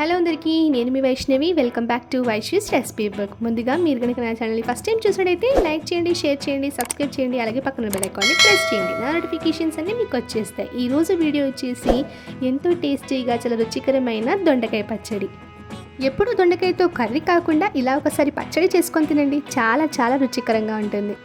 Hello అందరికీ నేను మీ Vaishnavi. Welcome back to Vaishu's recipe book ముందుగా మీరు కనుక నా ఛానల్ని ఫస్ట్ టైం చూసినట్టయితే లైక్ చేయండి షేర్ చేయండి సబ్స్క్రైబ్ చేయండి అలాగే పక్కన బెల్ ఐకాన్ని ప్రెస్ చేయండి. నా నోటిఫికేషన్స్ అన్నీ మీకు వచ్చేస్తాయి. ఈ రోజు వీడియో వచ్చేసి ఎంతో టేస్టీగా చాలా రుచికరమైన దొండకాయ పచ్చడి. ఎప్పుడు దొండకాయతో కర్రీ కాకుండా ఇలా ఒకసారి పచ్చడి చేసుకొని తినండి. చాలా చాలా రుచికరంగా ఉంటుంది.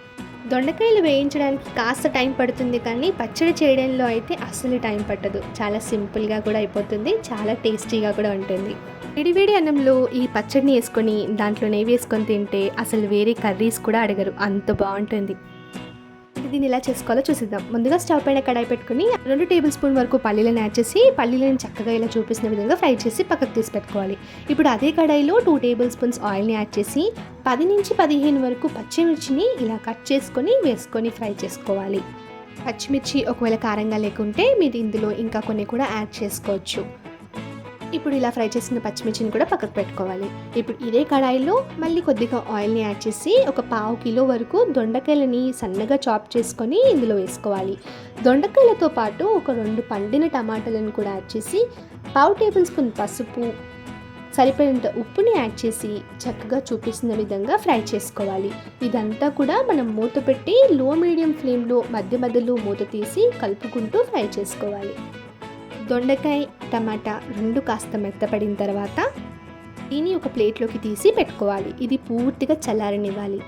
దొండకాయలు వేయించడానికి కాస్త టైం పడుతుంది కానీ పచ్చడి చేయడంలో అయితే అస్సలు టైం పట్టదు. చాలా సింపుల్గా కూడా అయిపోతుంది చాలా టేస్టీగా కూడా ఉంటుంది. విడివేడి అన్నంలో ఈ పచ్చడిని వేసుకొని దాంట్లో నెయ్యి వేసుకొని తింటే అసలు వేరే కర్రీస్ కూడా అడగరు అంత బాగుంటుంది. దీన్ని ఎలా చేసుకోవాలో చూసిద్దాం. ముందుగా స్టవ్ పైన కడాయి పెట్టుకుని రెండు టేబుల్ స్పూన్ వరకు పల్లీలను యాడ్ చేసి పల్లీలను చక్కగా ఇలా చూపిస్తున్న విధంగా ఫ్రై చేసి పక్కకు తీసి పెట్టుకోవాలి. ఇప్పుడు అదే కడాయిలో టూ టేబుల్ స్పూన్స్ ఆయిల్ని యాడ్ చేసి పది నుంచి పదిహేను వరకు పచ్చిమిర్చిని ఇలా కట్ చేసుకొని వేసుకొని ఫ్రై చేసుకోవాలి. పచ్చిమిర్చి ఒకవేళ కారంగా లేకుంటే మీరు ఇందులో ఇంకా కొన్ని కూడా యాడ్ చేసుకోవచ్చు. ఇప్పుడు ఇలా ఫ్రై చేసిన పచ్చిమిర్చిని కూడా పక్కకు పెట్టుకోవాలి. ఇప్పుడు ఇదే కడాయిలో మళ్ళీ కొద్దిగా ఆయిల్ని యాడ్ చేసి ఒక పావు కిలో వరకు దొండకాయలని సన్నగా చాప్ చేసుకొని ఇందులో వేసుకోవాలి. దొండకాయలతో పాటు ఒక రెండు పండిన టమాటాలను కూడా యాడ్ చేసి పావు టేబుల్ స్పూన్ పసుపు సరిపోయినంత ఉప్పుని యాడ్ చేసి చక్కగా చూపిస్తున్న విధంగా ఫ్రై చేసుకోవాలి. ఇదంతా కూడా మనం మూత పెట్టి లో మీడియం ఫ్లేమ్లో మధ్య మధ్యలో మూత తీసి కలుపుకుంటూ ఫ్రై చేసుకోవాలి. దొండకాయ టమాటా రెండు కాస్త మెత్తపడిన తర్వాత దీన్ని ఒక ప్లేట్లోకి తీసి పెట్టుకోవాలి. ఇది పూర్తిగా చల్లారనివ్వాలి.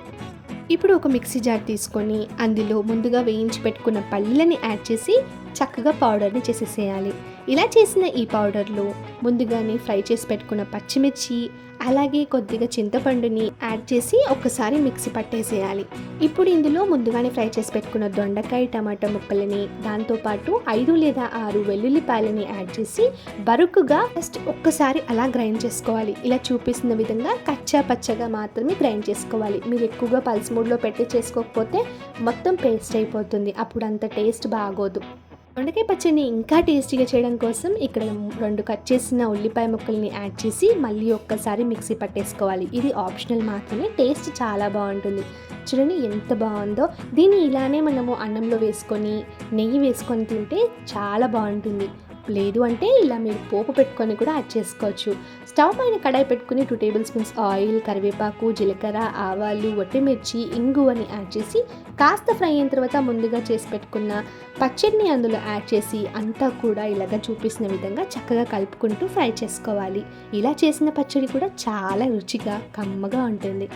ఇప్పుడు ఒక మిక్సీ జార్ తీసుకొని అందులో ముందుగా వేయించి పెట్టుకున్న పల్లీలని యాడ్ చేసి చక్కగా పౌడర్ని చేసేసేయాలి. ఇలా చేసిన ఈ పౌడర్లో ముందుగానే ఫ్రై చేసి పెట్టుకున్న పచ్చిమిర్చి అలాగే కొద్దిగా చింతపండుని యాడ్ చేసి ఒక్కసారి మిక్సీ పట్టేసేయాలి. ఇప్పుడు ఇందులో ముందుగానే ఫ్రై చేసి పెట్టుకున్న దొండకాయ టమాటా ముక్కలని దాంతోపాటు ఐదు లేదా ఆరు వెల్లుల్లిపాయలని యాడ్ చేసి బరుకుగా జస్ట్ ఒక్కసారి అలా గ్రైండ్ చేసుకోవాలి. ఇలా చూపిస్తున్న విధంగా కచ్చా పచ్చగా మాత్రమే గ్రైండ్ చేసుకోవాలి. మీరు ఎక్కువగా పల్స్ మూడ్లో పెట్టి చేసుకోకపోతే మొత్తం పేస్ట్ అయిపోతుంది. అప్పుడు అంత టేస్ట్ బాగోదు. దొండకాయ పచ్చడిని ఇంకా టేస్టీగా చేయడం కోసం ఇక్కడ రెండు కట్ చేసిన ఉల్లిపాయ ముక్కల్ని యాడ్ చేసి మళ్ళీ ఒక్కసారి మిక్సీ పట్టేసుకోవాలి. ఇది ఆప్షనల్ మాత్రమే. టేస్ట్ చాలా బాగుంటుంది. చూడండి ఎంత బాగుందో. దీన్ని ఇలానే మనము అన్నంలో వేసుకొని నెయ్యి వేసుకొని తింటే చాలా బాగుంటుంది. లేదు అంటే ఇలా మీరు పోపు పెట్టుకొని కూడా యాడ్ చేసుకోవచ్చు. స్టవ్ పైన కడాయి పెట్టుకుని టూ టేబుల్ స్పూన్స్ ఆయిల్ కరివేపాకు జీలకర్ర ఆవాలు వట్టిమిర్చి ఇంగువని యాడ్ చేసి కాస్త ఫ్రై అయిన తర్వాత ముందుగా చేసి పెట్టుకున్న పచ్చడిని అందులో యాడ్ చేసి అంతా కూడా ఇలాగ చూపిస్తున్న విధంగా చక్కగా కలుపుకుంటూ ఫ్రై చేసుకోవాలి. ఇలా చేసిన పచ్చడి కూడా చాలా రుచిగా కమ్మగా ఉంటుంది.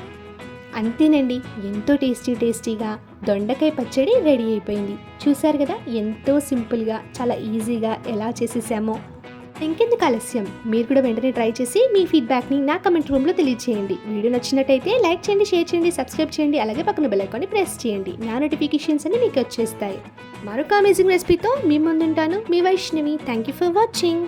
అంతేనండి. ఎంతో టేస్టీ టేస్టీగా. దొండకాయ పచ్చడి రెడీ అయిపోయింది. చూశారు కదా ఎంతో సింపుల్గా చాలా ఈజీగా ఎలా చేసేసామో. ఇంకెందుకు ఆలస్యం? మీరు కూడా వెంటనే ట్రై చేసి మీ ఫీడ్బ్యాక్ని నా కమెంట్ రూమ్లో తెలియజేయండి వీడియో నచ్చినట్టయితే లైక్ చేయండి షేర్ చేయండి సబ్స్క్రైబ్ చేయండి అలాగే పక్కన బెల్ ఐకాన్ని ప్రెస్ చేయండి. నా నోటిఫికేషన్స్ అని మీకు వచ్చేస్తాయి. మరొక అమేజింగ్ రెసిపీతో మీ ముందుంటాను. మీ Vaishnavi. Thank you for watching